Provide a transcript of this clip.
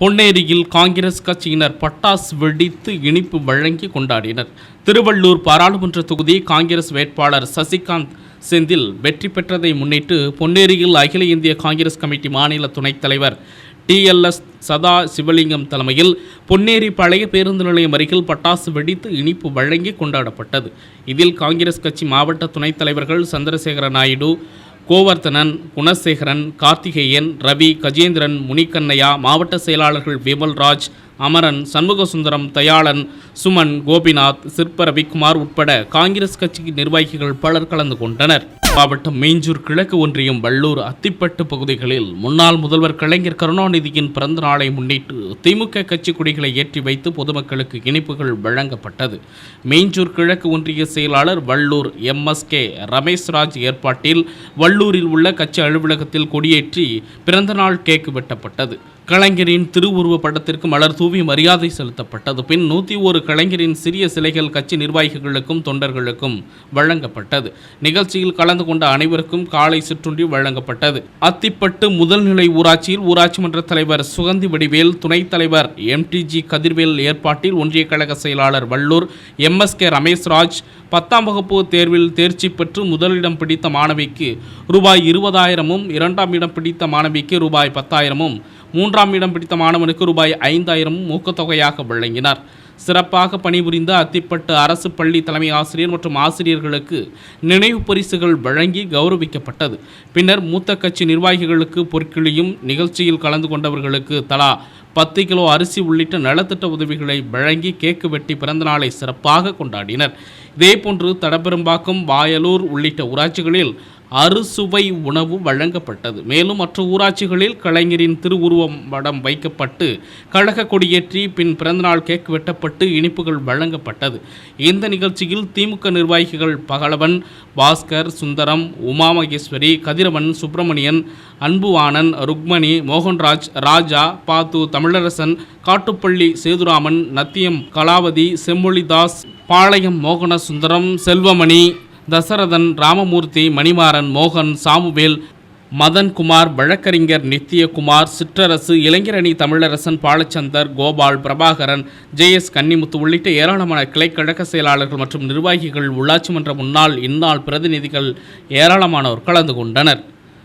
பொன்னேரியில் காங்கிரஸ் கட்சியினர் பட்டாசு வெடித்து இனிப்பு வழங்கி கொண்டாடினர். திருவள்ளூர் பாராளுமன்ற தொகுதி காங்கிரஸ் வேட்பாளர் சசிகாந்த் செந்தில் வெற்றி பெற்றதை முன்னிட்டு பொன்னேரியில் அகில இந்திய காங்கிரஸ் கமிட்டி மாநில துணைத் தலைவர் டிஎல்எஸ் சதா சிவலிங்கம் தலைமையில் பொன்னேரி பழைய பேருந்து நிலையம் அருகில் பட்டாசு வெடித்து இனிப்பு வழங்கி கொண்டாடப்பட்டது. இதில் காங்கிரஸ் கட்சி மாவட்ட துணைத் தலைவர்கள் சந்திரசேகர நாயுடு கோவர்த்தனன் குணசேகரன் கார்த்திகேயன் ரவி கஜேந்திரன் முனிகண்ணையா மாவட்ட செயலாளர்கள் விமல்ராஜ் அமரன் சண்முகசுந்தரம் தயாளன் சுமன் கோபிநாத் சிற்ப ரவிக்குமார் உட்பட காங்கிரஸ் கட்சி நிர்வாகிகள் பலர் கலந்து கொண்டனர். மாவட்டம் மீஞ்சூர் கிழக்கு ஒன்றியம் வள்ளூர் அத்திப்பட்டு பகுதிகளில் முன்னாள் முதல்வர் கலைஞர் கருணாநிதியின் பிறந்த நாளை முன்னிட்டு திமுக கட்சி கொடிகளை ஏற்றி வைத்து பொதுமக்களுக்கு இனிப்புகள் வழங்கப்பட்டது. மீஞ்சூர் கிழக்கு ஒன்றிய செயலாளர் வள்ளூர் எம்எஸ்கே ரமேஷ்ராஜ் ஏற்பாட்டில் வள்ளூரில் உள்ள கட்சி அலுவலகத்தில் கொடியேற்றி பிறந்தநாள் கேக் வெட்டப்பட்டது. கலைஞரின் திருவுருவ படத்திற்கு மலர் தூவி மரியாதை செலுத்தப்பட்டது. பின் நூற்றி ஒரு கலைஞரின் சிறிய சிலைகள் கட்சி நிர்வாகிகளுக்கும் தொண்டர்களுக்கும் வழங்கப்பட்டது. நிகழ்ச்சியில் கலந்து கொண்ட அனைவருக்கும் காலை சிற்றுண்டி வழங்கப்பட்டது. அத்திப்பட்டு முதல்நிலை ஊராட்சியில் ஊராட்சி மன்ற தலைவர் சுகந்தி வடிவேல் துணைத் தலைவர் எம்டிஜி கதிர்வேல் ஏற்பாட்டில் ஒன்றிய கழக செயலாளர் வள்ளூர் எம்எஸ்கே ரமேஷ்ராஜ் பத்தாம் வகுப்பு தேர்வில் தேர்ச்சி பெற்று முதலிடம் பிடித்த மாணவிக்கு ரூபாய் இருபதாயிரமும் இரண்டாம் இடம் பிடித்த மாணவிக்கு ரூபாய் பத்தாயிரமும் மூன்றாம் இடம் பிடித்த மாணவனுக்கு ரூபாய் ஐந்தாயிரமும் ஊக்கத்தொகையாக வழங்கினார். சிறப்பாக பணிபுரிந்த அத்திப்பட்டு அரசு பள்ளி தலைமை ஆசிரியர் மற்றும் ஆசிரியர்களுக்கு நினைவு பரிசுகள் வழங்கி கௌரவிக்கப்பட்டது. பின்னர் மூத்த கட்சி நிர்வாகிகளுக்கு பொற்கிளியும் நிகழ்ச்சியில் கலந்து கொண்டவர்களுக்கு தலா பத்து கிலோ அரிசி உள்ளிட்ட நலத்திட்ட உதவிகளை வழங்கி கேக்கு வெட்டி பிறந்தநாளை சிறப்பாக கொண்டாடினர். இதேபோன்று தடபெரும்பாக்கம் வாயலூர் உள்ளிட்ட ஊராட்சிகளில் அறுசுவை உணவு வழங்கப்பட்டது. மேலும் மற்ற ஊராட்சிகளில் கலைஞரின் திருவுருவம் படம் வைக்கப்பட்டு கழக கொடியேற்றி பின் பிறந்தநாள் கேக் வெட்டப்பட்டு இனிப்புகள் வழங்கப்பட்டது. இந்த நிகழ்ச்சியில் திமுக நிர்வாகிகள் பகலவன் பாஸ்கர் சுந்தரம் உமாமகேஸ்வரி கதிரவன் சுப்பிரமணியன் அன்புவானன் ருக்மணி மோகன்ராஜ் ராஜா பாத்து தமிழரசன் காட்டுப்பள்ளி சேதுராமன் நத்தியம் கலாவதி செம்மொழிதாஸ் பாளையம் மோகன சுந்தரம் செல்வமணி தசரதன் ராமமூர்த்தி மணிமாறன் மோகன் சாமுவேல் மதன்குமார் வழக்கறிஞர் நித்தியகுமார் சிற்றரசு இளைஞரணி தமிழரசன் பாலச்சந்தர் கோபால் பிரபாகரன் ஜேஎஸ் கன்னிமுத்து உள்ளிட்ட ஏராளமான கிளை கழக செயலாளர்கள் மற்றும் நிர்வாகிகள் உள்ளாட்சி மன்ற முன்னாள் இந்நாள் பிரதிநிதிகள் ஏராளமானோர் கலந்து கொண்டனர்.